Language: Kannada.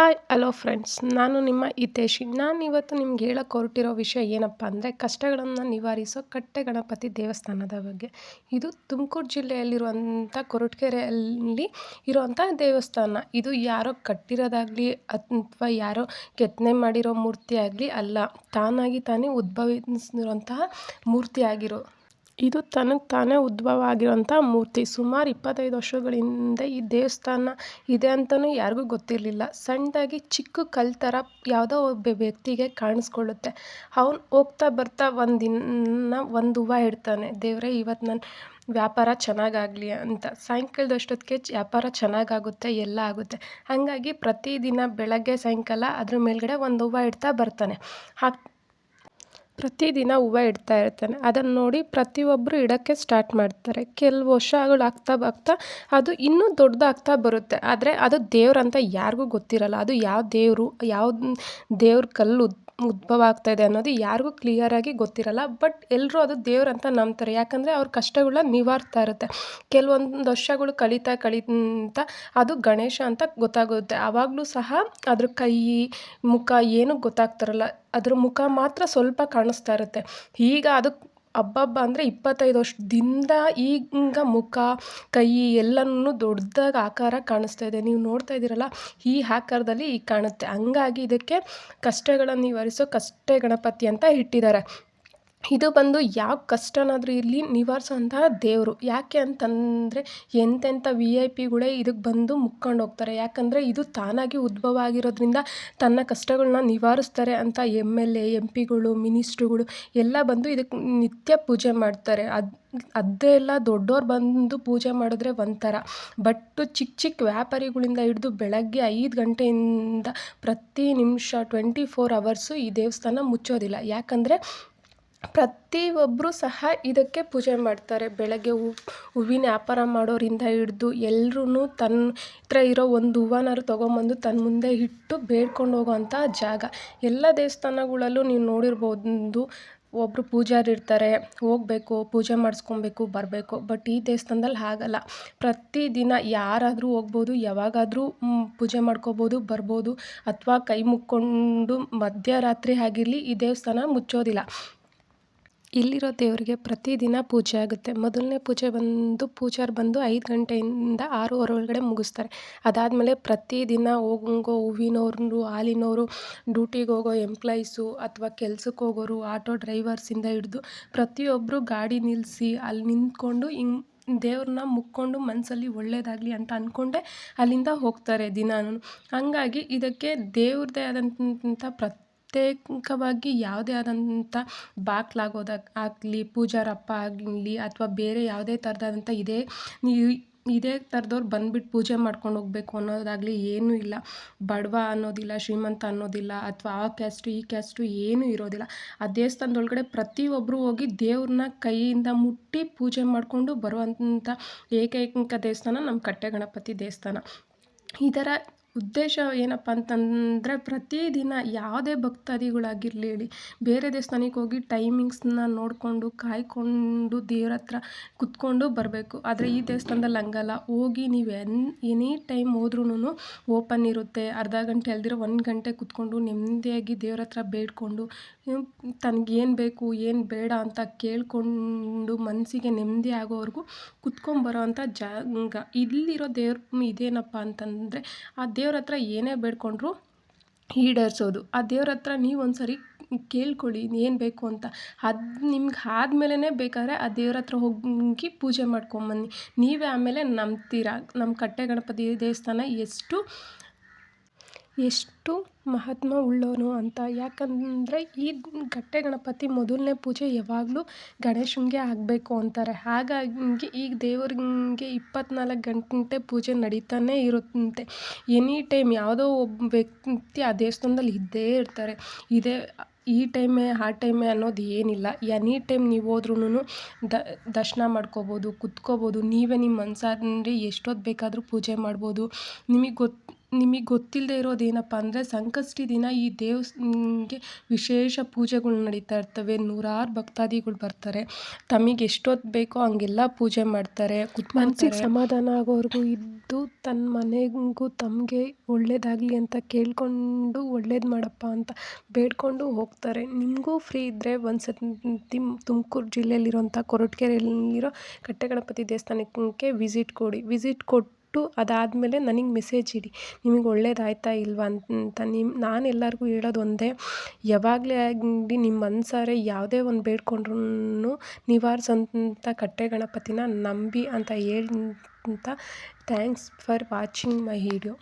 Hi, hello friends. ನಾನು ನಿಮ್ಮ ಹಿತೇಶಿ. ನಾನು ಇವತ್ತು ನಿಮ್ಗೆ ಹೇಳಕ್ಕೆ ಹೊರಟಿರೋ ವಿಷಯ ಏನಪ್ಪ ಅಂದರೆ, ಕಷ್ಟಗಳನ್ನು ನಿವಾರಿಸೋ ಕಟ್ಟೆ ಗಣಪತಿ ದೇವಸ್ಥಾನದ ಬಗ್ಗೆ. ಇದು ತುಮಕೂರು ಜಿಲ್ಲೆಯಲ್ಲಿರುವಂಥ ಕೊರಟಗೆರೆಯಲ್ಲಿ ಇರುವಂಥ ದೇವಸ್ಥಾನ. ಇದು ಯಾರೋ ಕಟ್ಟಿರೋದಾಗಲಿ ಅಥವಾ ಯಾರೋ ಕೆತ್ತನೆ ಮಾಡಿರೋ ಮೂರ್ತಿ ಆಗಲಿ ಅಲ್ಲ, ತಾನಾಗಿ ತಾನೇ ಉದ್ಭವಿಸಿರುವಂತಹ ಮೂರ್ತಿ ಆಗಿರೋ ಇದು ತನಗೆ ತಾನೇ ಉದ್ಭವ ಆಗಿರೋಂಥ ಮೂರ್ತಿ. ಸುಮಾರು ಇಪ್ಪತ್ತೈದು ವರ್ಷಗಳಿಂದ ಈ ದೇವಸ್ಥಾನ ಇದೆ ಅಂತಲೂ ಯಾರಿಗೂ ಗೊತ್ತಿರಲಿಲ್ಲ. ಸಣ್ಣದಾಗಿ ಚಿಕ್ಕ ಕಲ್ಲು ಥರ ಯಾವುದೋ ಒಬ್ಬ ವ್ಯಕ್ತಿಗೆ ಕಾಣಿಸ್ಕೊಳ್ಳುತ್ತೆ. ಅವ್ನು ಹೋಗ್ತಾ ಬರ್ತಾ ಒಂದಿನ ಒಂದು ಹೂವು ಇಡ್ತಾನೆ. ದೇವರೇ ಇವತ್ತು ನನ್ನ ವ್ಯಾಪಾರ ಚೆನ್ನಾಗಾಗಲಿ ಅಂತ. ಸಾಯಂಕಾಲದಷ್ಟೊತ್ತಿಗೆ ವ್ಯಾಪಾರ ಚೆನ್ನಾಗಾಗುತ್ತೆ, ಎಲ್ಲ ಆಗುತ್ತೆ. ಹಾಗಾಗಿ ಪ್ರತಿದಿನ ಬೆಳಗ್ಗೆ, ಸಾಯಂಕಾಲ ಅದ್ರ ಮೇಲ್ಗಡೆ ಒಂದು ಹೂವು ಇಡ್ತಾ ಬರ್ತಾನೆ. ಹಾಗೆ ಪ್ರತಿದಿನ ಹೂವ ಇಡ್ತಾ ಇರ್ತಾನೆ. ಅದನ್ನು ನೋಡಿ ಪ್ರತಿಯೊಬ್ಬರು ಇಡೋಕ್ಕೆ ಸ್ಟಾರ್ಟ್ ಮಾಡ್ತಾರೆ. ಕೆಲವು ವರ್ಷಗಳು ಆಗ್ತಾ ಆಗ್ತಾ ಅದು ಇನ್ನೂ ದೊಡ್ಡದಾಗ್ತಾ ಬರುತ್ತೆ. ಆದರೆ ಅದು ದೇವ್ರಂತ ಯಾರಿಗೂ ಗೊತ್ತಿರಲ್ಲ. ಅದು ಯಾವ ದೇವರು, ಯಾವ ದೇವ್ರ ಕಲ್ಲು ಉದ್ಭವ ಇದೆ ಅನ್ನೋದು ಯಾರಿಗೂ ಕ್ಲಿಯರಾಗಿ ಗೊತ್ತಿರಲ್ಲ. ಬಟ್ ಎಲ್ಲರೂ ಅದು ದೇವ್ರಂತ ನಂಬ್ತಾರೆ. ಯಾಕಂದರೆ ಅವ್ರ ಕಷ್ಟಗಳನ್ನ ನಿವಾರ್ತಾ ಇರುತ್ತೆ. ಕೆಲವೊಂದು ವರ್ಷಗಳು ಕಳೀತಾ ಕಳೀತಾ ಅದು ಗಣೇಶ ಅಂತ ಗೊತ್ತಾಗುತ್ತೆ. ಆವಾಗಲೂ ಸಹ ಅದ್ರ ಕೈ, ಮುಖ ಏನೂ ಗೊತ್ತಾಗ್ತಿರಲ್ಲ. ಅದ್ರ ಮುಖ ಮಾತ್ರ ಸ್ವಲ್ಪ ಕಾಣಿಸ್ತಾ ಇರುತ್ತೆ. ಈಗ ಅದು ಅಬ್ಬಬ್ಬ ಅಂದರೆ ಇಪ್ಪತ್ತೈದು ವರ್ಷದಿಂದ ಈಗ ಮುಖ, ಕೈ ಎಲ್ಲನೂ ದೊಡ್ಡದಾಗಿ ಆಕಾರ ಕಾಣಿಸ್ತಾ ಇದೆ. ನೀವು ನೋಡ್ತಾ ಇದ್ದೀರಲ್ಲ, ಈ ಆಕಾರದಲ್ಲಿ ಈಗ ಕಾಣುತ್ತೆ. ಹಂಗಾಗಿ ಇದಕ್ಕೆ ಕಷ್ಟಗಳನ್ನು ನಿವಾರಿಸೋ ಕಷ್ಟ ಗಣಪತಿ ಅಂತ ಇಟ್ಟಿದ್ದಾರೆ. ಇದು ಬಂದು ಯಾವ ಕಷ್ಟನಾದರೂ ಇರಲಿ ನಿವಾರಿಸುವಂತಹ ದೇವರು. ಯಾಕೆ ಅಂತಂದರೆ ಎಂತೆಂಥ ವಿ ಐ ಪಿಗಳೇ ಇದಕ್ಕೆ ಬಂದು ಮುಕ್ಕೊಂಡು ಹೋಗ್ತಾರೆ. ಯಾಕಂದರೆ ಇದು ತಾನಾಗಿ ಉದ್ಭವ ಆಗಿರೋದ್ರಿಂದ ತನ್ನ ಕಷ್ಟಗಳನ್ನ ನಿವಾರಿಸ್ತಾರೆ ಅಂತ ಎಂ ಎಲ್ ಎ ಎಂ ಪಿಗಳು, ಮಿನಿಸ್ಟ್ರುಗಳು ಎಲ್ಲ ಬಂದು ಇದಕ್ಕೆ ನಿತ್ಯ ಪೂಜೆ ಮಾಡ್ತಾರೆ. ಅದು ಎಲ್ಲ ದೊಡ್ಡೋರು ಬಂದು ಪೂಜೆ ಮಾಡಿದ್ರೆ ಒಂಥರ. ಬಟ್ಟು ಚಿಕ್ಕ ಚಿಕ್ಕ ವ್ಯಾಪಾರಿಗಳಿಂದ ಹಿಡಿದು ಬೆಳಗ್ಗೆ ಐದು ಗಂಟೆಯಿಂದ ಪ್ರತಿ ನಿಮಿಷ ಟ್ವೆಂಟಿ ಫೋರ್ ಅವರ್ಸು ಈ ದೇವಸ್ಥಾನ ಮುಚ್ಚೋದಿಲ್ಲ. ಯಾಕಂದರೆ ಪ್ರತಿಯೊಬ್ಬರೂ ಸಹ ಇದಕ್ಕೆ ಪೂಜೆ ಮಾಡ್ತಾರೆ. ಬೆಳಗ್ಗೆ ಹೂ, ಹೂವಿನ ವ್ಯಾಪಾರ ಮಾಡೋರಿಂದ ಹಿಡ್ದು ಎಲ್ರೂ ತನ್ನ ಹತ್ರ ಇರೋ ಒಂದು ಹೂವನಾದ್ರು ತೊಗೊಂಬಂದು ತನ್ನ ಮುಂದೆ ಇಟ್ಟು ಬೇಡ್ಕೊಂಡು ಹೋಗೋವಂಥ ಜಾಗ. ಎಲ್ಲ ದೇವಸ್ಥಾನಗಳಲ್ಲೂ ನೀವು ನೋಡಿರ್ಬೋದು ಒಬ್ಬರು ಪೂಜಾರಿ ಇರ್ತಾರೆ, ಹೋಗಬೇಕು, ಪೂಜೆ ಮಾಡಿಸ್ಕೊಬೇಕು, ಬರಬೇಕು. ಬಟ್ ಈ ದೇವಸ್ಥಾನದಲ್ಲಿ ಹಾಗಲ್ಲ. ಪ್ರತಿದಿನ ಯಾರಾದರೂ ಹೋಗ್ಬೋದು, ಯಾವಾಗಾದರೂ ಪೂಜೆ ಮಾಡ್ಕೋಬೋದು, ಬರ್ಬೋದು, ಅಥವಾ ಕೈ ಮುಕ್ಕೊಂಡು ಮಧ್ಯರಾತ್ರಿ ಆಗಿರಲಿ ಈ ದೇವಸ್ಥಾನ ಮುಚ್ಚೋದಿಲ್ಲ. ಇಲ್ಲಿರೋ ದೇವರಿಗೆ ಪ್ರತಿದಿನ ಪೂಜೆ ಆಗುತ್ತೆ. ಮೊದಲನೇ ಪೂಜೆ ಬಂದು, ಪೂಜಾರಿ ಬಂದು ಐದು ಗಂಟೆಯಿಂದ ಆರೂವರೆ ಒಳಗಡೆ ಮುಗಿಸ್ತಾರೆ. ಅದಾದಮೇಲೆ ಪ್ರತಿದಿನ ಹೋಗೋ ಹೂವಿನವ್ರು ಹಾಲಿನವರು ಡ್ಯೂಟಿಗೆ ಹೋಗೋ ಎಂಪ್ಲಾಯೀಸು ಅಥವಾ ಕೆಲ್ಸಕ್ಕೆ ಹೋಗೋರು, ಆಟೋ ಡ್ರೈವರ್ಸಿಂದ ಹಿಡ್ದು ಪ್ರತಿಯೊಬ್ಬರು ಗಾಡಿ ನಿಲ್ಲಿಸಿ ಅಲ್ಲಿ ನಿಂತ್ಕೊಂಡು ಹಿಂಗೆ ದೇವ್ರನ್ನ ಮುಕ್ಕೊಂಡು ಮನಸ್ಸಲ್ಲಿ ಒಳ್ಳೇದಾಗಲಿ ಅಂತ ಅಂದ್ಕೊಂಡೆ ಅಲ್ಲಿಂದ ಹೋಗ್ತಾರೆ ದಿನಾನು ಹಾಗಾಗಿ ಇದಕ್ಕೆ ದೇವ್ರದ್ದೇ ಆದಂಥ ಪ್ರತಿ ಪ್ರತ್ಯೇಕವಾಗಿ ಯಾವುದೇ ಆದಂಥ ಬಾಗ್ಲಾಗೋದಕ್ಕೆ ಆಗಲಿ, ಪೂಜಾರಪ್ಪ ಆಗಲಿ ಅಥವಾ ಬೇರೆ ಯಾವುದೇ ಥರದಾದಂಥ ಇದೇ ಇದೇ ಥರದವ್ರು ಬಂದ್ಬಿಟ್ಟು ಪೂಜೆ ಮಾಡ್ಕೊಂಡು ಹೋಗ್ಬೇಕು ಅನ್ನೋದಾಗಲಿ ಏನೂ ಇಲ್ಲ. ಬಡವ ಅನ್ನೋದಿಲ್ಲ, ಶ್ರೀಮಂತ ಅನ್ನೋದಿಲ್ಲ ಅಥವಾ ಆ ಕ್ಯಾಸ್ಟು, ಈ ಕ್ಯಾಸ್ಟು ಏನೂ ಇರೋದಿಲ್ಲ. ಆ ದೇವಸ್ಥಾನದೊಳಗಡೆ ಪ್ರತಿಯೊಬ್ಬರು ಹೋಗಿ ದೇವ್ರನ್ನ ಕೈಯಿಂದ ಮುಟ್ಟಿ ಪೂಜೆ ಮಾಡಿಕೊಂಡು ಬರುವಂಥ ಏಕೈಕ ದೇವಸ್ಥಾನ ನಮ್ಮ ಕಟ್ಟೆ ಗಣಪತಿ ದೇವಸ್ಥಾನ ಇದರ ಉದ್ದೇಶ ಏನಪ್ಪ ಅಂತಂದರೆ ಪ್ರತಿದಿನ ಯಾವುದೇ ಭಕ್ತಾದಿಗಳಾಗಿರಲಿ ಹೇಳಿ ಬೇರೆ ದೇವಸ್ಥಾನಕ್ಕೆ ಹೋಗಿ ಟೈಮಿಂಗ್ಸನ್ನ ನೋಡಿಕೊಂಡು, ಕಾಯ್ಕೊಂಡು ದೇವ್ರ ಹತ್ರ ಕುತ್ಕೊಂಡು ಬರಬೇಕು. ಆದರೆ ಈ ದೇವಸ್ಥಾನದಲ್ಲಿ ಹಂಗಲ್ಲ. ಹೋಗಿ ನೀವು ಎನ್, ಎನಿ ಟೈಮ್ ಹೋದ್ರೂ ಓಪನ್ ಇರುತ್ತೆ. ಅರ್ಧ ಗಂಟೆ ಅಲ್ದಿರೋ ಒಂದು ಗಂಟೆ ಕುತ್ಕೊಂಡು ನೆಮ್ಮದಿಯಾಗಿ ದೇವ್ರ ಹತ್ರ ಬೇಡಿಕೊಂಡು ತನಗೇನು ಬೇಕು, ಏನು ಬೇಡ ಅಂತ ಕೇಳಿಕೊಂಡು ಮನಸ್ಸಿಗೆ ನೆಮ್ಮದಿ ಆಗೋವರೆಗೂ ಕುತ್ಕೊಂಬರೋ ಅಂಥ ಜಾಗ. ಇಲ್ಲಿರೋ ದೇವ್ರ ಇದೇನಪ್ಪ ಅಂತಂದರೆ ಆ ದೇವ್ರ ಹತ್ರ ಏನೇ ಬೇಡ್ಕೊಂಡ್ರು ಈಡೇರಿಸೋದು. ಆ ದೇವ್ರ ಹತ್ರ ನೀವು ಒಂದು ಸರಿ ಕೇಳ್ಕೊಳ್ಳಿ ಏನು ಬೇಕು ಅಂತ. ಅದು ನಿಮ್ಗೆ ಆದ್ಮೇಲೆ ಬೇಕಾದ್ರೆ ಆ ದೇವ್ರ ಹತ್ರ ಹೋಗಿ ಪೂಜೆ ಮಾಡ್ಕೊಂಬನ್ನಿ. ನೀವೇ ಆಮೇಲೆ ನಂಬ್ತೀರ? ನಮ್ಮ ಕಟ್ಟೆ ಗಣಪತಿ ದೇವಸ್ಥಾನ ಎಷ್ಟು ಎಷ್ಟು ಮಹಾತ್ಮ ಉಳ್ಳೋನು ಅಂತ. ಯಾಕಂದರೆ ಈ ಗಟ್ಟೆ ಗಣಪತಿ ಮೊದಲನೇ ಪೂಜೆ ಯಾವಾಗಲೂ ಗಣೇಶನಿಗೆ ಆಗಬೇಕು ಅಂತಾರೆ. ಹಾಗಾಗಿ ಈಗ ದೇವ್ರಿಗೆ ಇಪ್ಪತ್ನಾಲ್ಕು ಗಂಟೆ ಪೂಜೆ ನಡೀತಾನೆ ಇರುತ್ತಂತೆ ಎನಿ ಟೈಮ್ ಯಾವುದೋ ಒಬ್ಬ ವ್ಯಕ್ತಿ ಆ ದೇವಸ್ಥಾನದಲ್ಲಿ ಇದ್ದೇ ಇರ್ತಾರೆ. ಇದೇ ಈ ಟೈಮೇ, ಆ ಟೈಮೇ ಅನ್ನೋದು ಏನಿಲ್ಲ. ಎನಿ ಟೈಮ್ ನೀವು ಹೋದ್ರೂ ದರ್ಶನ ಮಾಡ್ಕೋಬೋದು, ಕುತ್ಕೋಬೋದು. ನೀವೇ ನಿಮ್ಮ ಮನಸ್ಸಾದ್ರೆ ಎಷ್ಟೊತ್ತು ಬೇಕಾದರೂ ಪೂಜೆ ಮಾಡ್ಬೋದು. ನಿಮಗೆ ಗೊತ್ತು ನಿಮಗೆ ಗೊತ್ತಿಲ್ಲದೆ ಇರೋದು ಏನಪ್ಪ ಅಂದರೆ ಸಂಕಷ್ಟಿ ದಿನ ಈ ದೇವಸ್ಥಾನ್ಗೆ ವಿಶೇಷ ಪೂಜೆಗಳು ನಡೀತಾ ಇರ್ತವೆ. ನೂರಾರು ಭಕ್ತಾದಿಗಳು ಬರ್ತಾರೆ. ತಮಗೆ ಎಷ್ಟೊತ್ತು ಬೇಕೋ ಹಂಗೆಲ್ಲ ಪೂಜೆ ಮಾಡ್ತಾರೆ ಮನಸ್ಸಿಗೆ ಸಮಾಧಾನ ಆಗೋವರೆಗೂ ಇದ್ದು ತನ್ನ ಮನೆಗೂ ತಮಗೆ ಒಳ್ಳೇದಾಗಲಿ ಅಂತ ಕೇಳಿಕೊಂಡು ಒಳ್ಳೇದು ಮಾಡಪ್ಪ ಅಂತ ಬೇಡ್ಕೊಂಡು ಹೋಗ್ತಾರೆ. ನಿಮಗೂ ಫ್ರೀ ಇದ್ದರೆ ಒಂದು ಸತಿ ತುಮಕೂರು ಜಿಲ್ಲೆಯಲ್ಲಿರುವಂಥ ಕೊರಟಗೆರೆಯಲ್ಲಿರೋ ಕಟ್ಟೆಗಣಪತಿ ದೇವಸ್ಥಾನಕ್ಕೆ ವಿಸಿಟ್ ಕೊಡಿ. ವಿಸಿಟ್ ಕೊಟ್ಟು ಅದಾದಮೇಲೆ ನನಗೆ ಮೆಸೇಜ್ ಇಡಿ. ನಿಮಗೆ ಒಳ್ಳೇದಾಯ್ತಾ ಇಲ್ವಾ ಅಂತ ನಿಮ್ಮ ನಾನು ಎಲ್ಲರಿಗೂ ಹೇಳೋದು ಒಂದೇ. ಯಾವಾಗಲೇ ಆಗಿ ನಿಮ್ಮ ಮನಸಾರೆ ಯಾವುದೇ ಒಂದು ಬೇಡ್ಕೊಂಡ್ರೂ ನಿವಾರಿಸೋಂಥ ಕಟ್ಟೆಗಣಪತಿನ ನಂಬಿ ಅಂತ ಹೇಳಿ, ಅಂತ thanks for watching my video